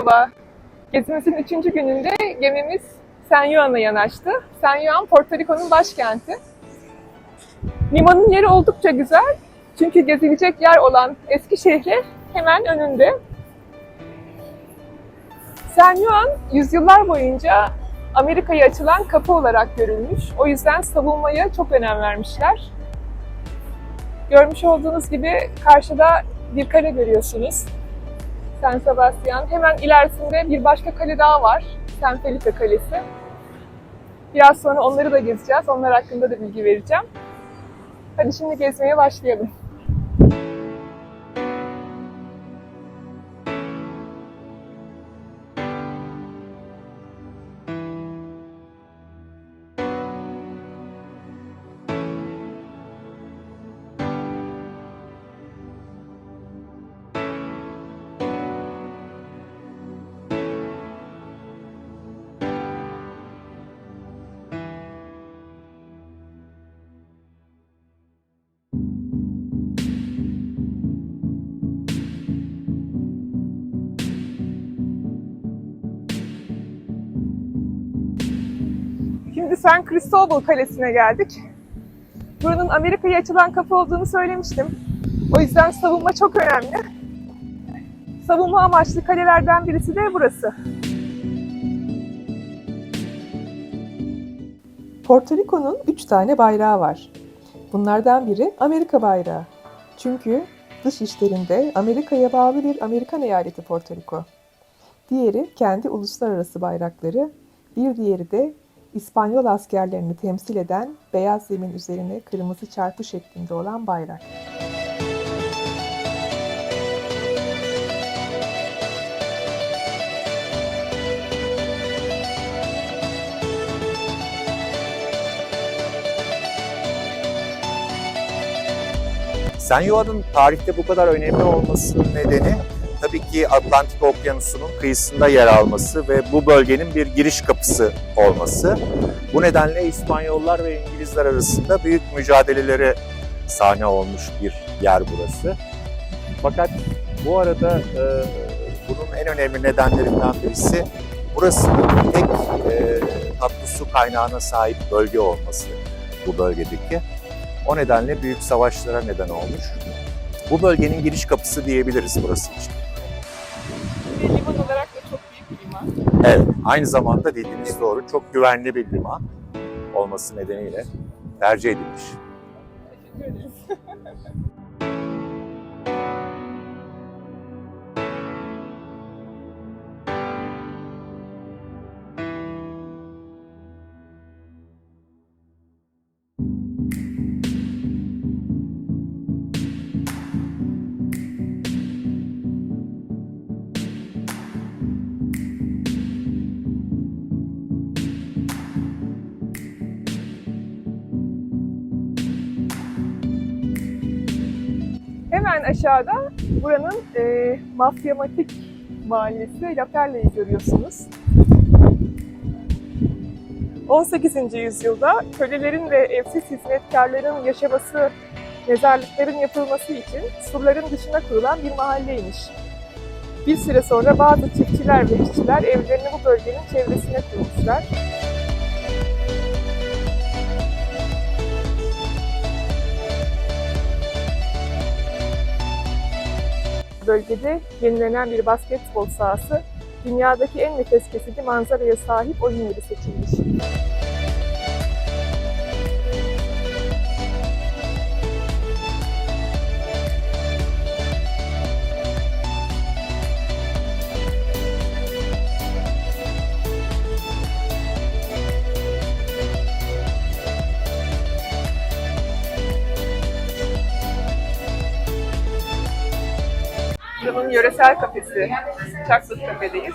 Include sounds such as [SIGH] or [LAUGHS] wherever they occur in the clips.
Merhaba. Gezimizin üçüncü gününde gemimiz San Juan'a yanaştı. San Juan, Porto Rico'nun başkenti. Limanın yeri oldukça güzel. Çünkü gezilecek yer olan eski şehri hemen önünde. San Juan, yüzyıllar boyunca Amerika'ya açılan kapı olarak görülmüş. O yüzden savunmaya çok önem vermişler. Görmüş olduğunuz gibi karşıda bir kale görüyorsunuz. San Sebastian. Hemen ilerisinde bir başka kale daha var. San Felipe Kalesi. Biraz sonra onları da gezeceğiz. Onlar hakkında da bilgi vereceğim. Hadi şimdi gezmeye başlayalım. San Cristobal Kalesi'ne geldik. Buranın Amerika'ya açılan kapı olduğunu söylemiştim. O yüzden savunma çok önemli. Savunma amaçlı kalelerden birisi de burası. Porto Rico'nun 3 tane bayrağı var. Bunlardan biri Amerika bayrağı. Çünkü dış işlerinde Amerika'ya bağlı bir Amerikan eyaleti Porto Rico. Diğeri kendi uluslararası bayrakları, bir diğeri de İspanyol askerlerini temsil eden beyaz zemin üzerine kırmızı çarpı şeklinde olan bayrak. San Juan'ın tarihte bu kadar önemli olmasının nedeni tabii ki Atlantik Okyanusu'nun kıyısında yer alması ve bu bölgenin bir giriş kapısı olması. Bu nedenle İspanyollar ve İngilizler arasında büyük mücadelelere sahne olmuş bir yer burası. Fakat bu arada e, bunun en önemli nedenlerinden birisi burasının tek e, tatlı su kaynağına sahip bölge olması bu bölgedeki. O nedenle büyük savaşlara neden olmuş. Bu bölgenin giriş kapısı diyebiliriz burası için. Evet, aynı zamanda dediğiniz doğru çok güvenli bir liman olması nedeniyle tercih edilmiş. Teşekkür ederiz. [LAUGHS] Hemen aşağıda buranın e, mafyamatik mahallesi La Perla'yı görüyorsunuz. 18. yüzyılda kölelerin ve evsiz hizmetkarların yaşaması, mezarlıkların yapılması için surların dışına kurulan bir mahalleymiş. Bir süre sonra bazı çiftçiler ve işçiler evlerini bu bölgenin çevresine kurmuşlar. Bölgede yenilenen bir basketbol sahası dünyadaki en nefes kesici manzaraya sahip oyun yeri seçilmiş. Buranın yöresel kafesi, Chocolate Cafe'deyiz.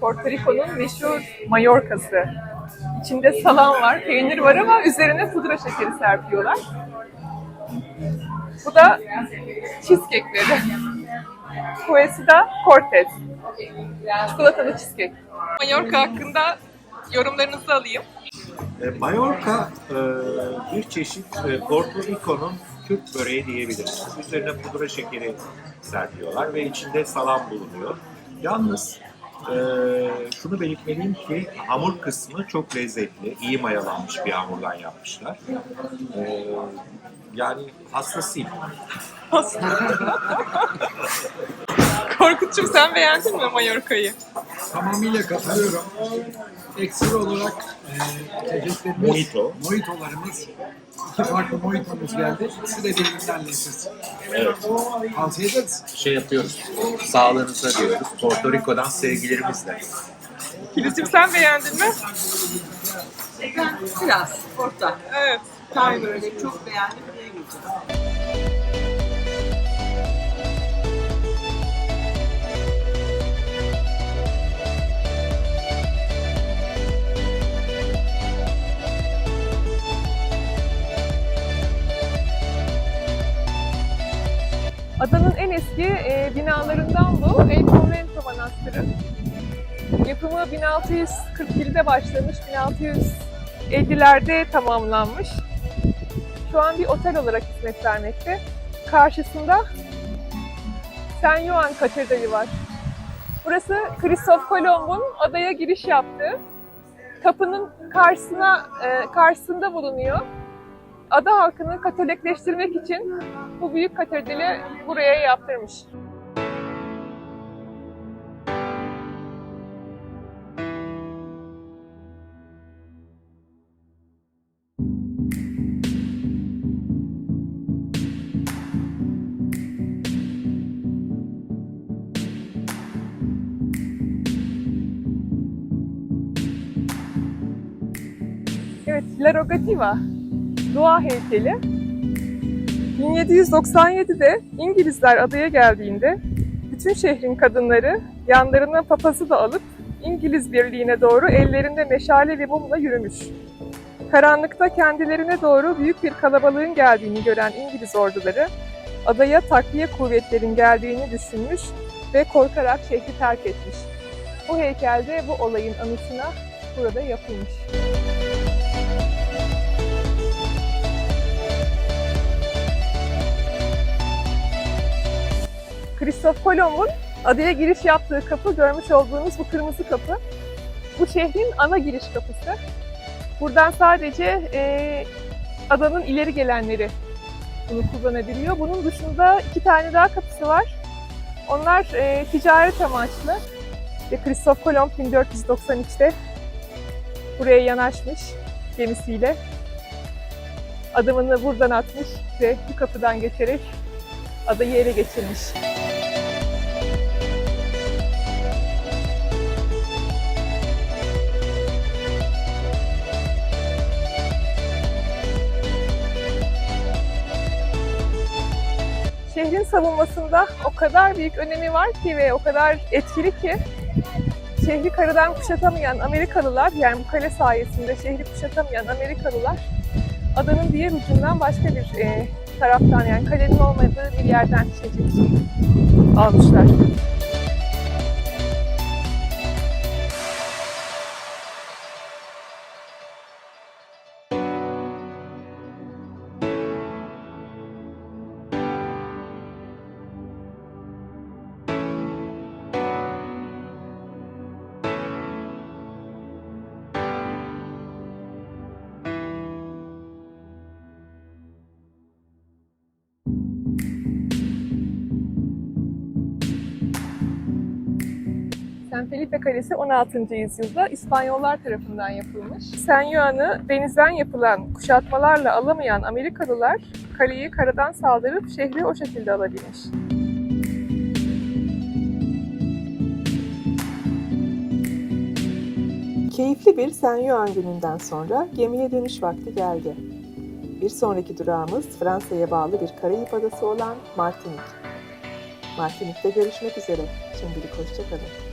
Porto Rico'nun meşhur Mallorca'sı. İçinde salam var, peynir var ama üzerine pudra şekeri serpiyorlar. Bu da cheesecake'leri. Kuesi da Cortez. Çikolatalı cheesecake. Mallorca hakkında yorumlarınızı alayım. E, Mallorca e, bir çeşit e, Porto Rico'nun Kürt böreği diyebiliriz. Üzerine pudra şekeri serpiyorlar ve içinde salam bulunuyor. Yalnız eee, şunu belirtmeliyim ki hamur kısmı çok lezzetli, iyi mayalanmış bir hamurdan yapmışlar. Eee, yani hastasıyım. [LAUGHS] Korkut'cum sen beğendin mi Mallorca'yı? Tamamıyla katılıyorum. Ekstra olarak e, içeceklerimiz, Mojito. mojitolarımız, iki farklı mojitomuz geldi. İkisi de birbirinden lezzetli. Evet. Tavsiye ederiz. Şey yapıyoruz, sağlığınıza diyoruz. Porto Rico'dan sevgilerimizle. Filizciğim sen beğendin mi? Ben biraz orta. Evet. Tam böyle çok beğendim diye Adanın en eski e, binalarından bu El Convento Manastırı. Yapımı 1641'de başlamış, 1650'lerde tamamlanmış. Şu an bir otel olarak hizmet vermekte. Karşısında San Juan Katedrali var. Burası Kristof Kolomb'un adaya giriş yaptığı kapının karşısına e, karşısında bulunuyor. Ada halkını Katolikleştirmek için bu büyük katedrali buraya yaptırmış. Evet, La Rogativa, doğa heykeli. 1797'de İngilizler adaya geldiğinde bütün şehrin kadınları yanlarına papazı da alıp İngiliz birliğine doğru ellerinde meşale ve mumla yürümüş. Karanlıkta kendilerine doğru büyük bir kalabalığın geldiğini gören İngiliz orduları adaya takviye kuvvetlerin geldiğini düşünmüş ve korkarak şehri terk etmiş. Bu heykel de bu olayın anısına burada yapılmış. Kristof Kolomb'un adaya giriş yaptığı kapı görmüş olduğunuz bu kırmızı kapı. Bu şehrin ana giriş kapısı. Buradan sadece e, adanın ileri gelenleri bunu kullanabiliyor. Bunun dışında iki tane daha kapısı var. Onlar e, ticaret amaçlı. Ve Kristof Kolomb 1493'te buraya yanaşmış gemisiyle. Adımını buradan atmış ve bu kapıdan geçerek adayı ele geçirmiş. Şehrin savunmasında o kadar büyük önemi var ki ve o kadar etkili ki şehri karadan kuşatamayan Amerikalılar yani bu kale sayesinde şehri kuşatamayan Amerikalılar adanın diğer ucundan başka bir e, taraftan yani kalenin olmadığı bir yerden şehri almışlar. San Felipe Kalesi 16. yüzyılda İspanyollar tarafından yapılmış. San Juan'ı denizden yapılan kuşatmalarla alamayan Amerikalılar kaleyi karadan saldırıp şehri o şekilde alabilmiş. Keyifli bir San Juan gününden sonra gemiye dönüş vakti geldi. Bir sonraki durağımız Fransa'ya bağlı bir Karayip adası olan Martinik. Martinik'te görüşmek üzere. Şimdilik hoşçakalın.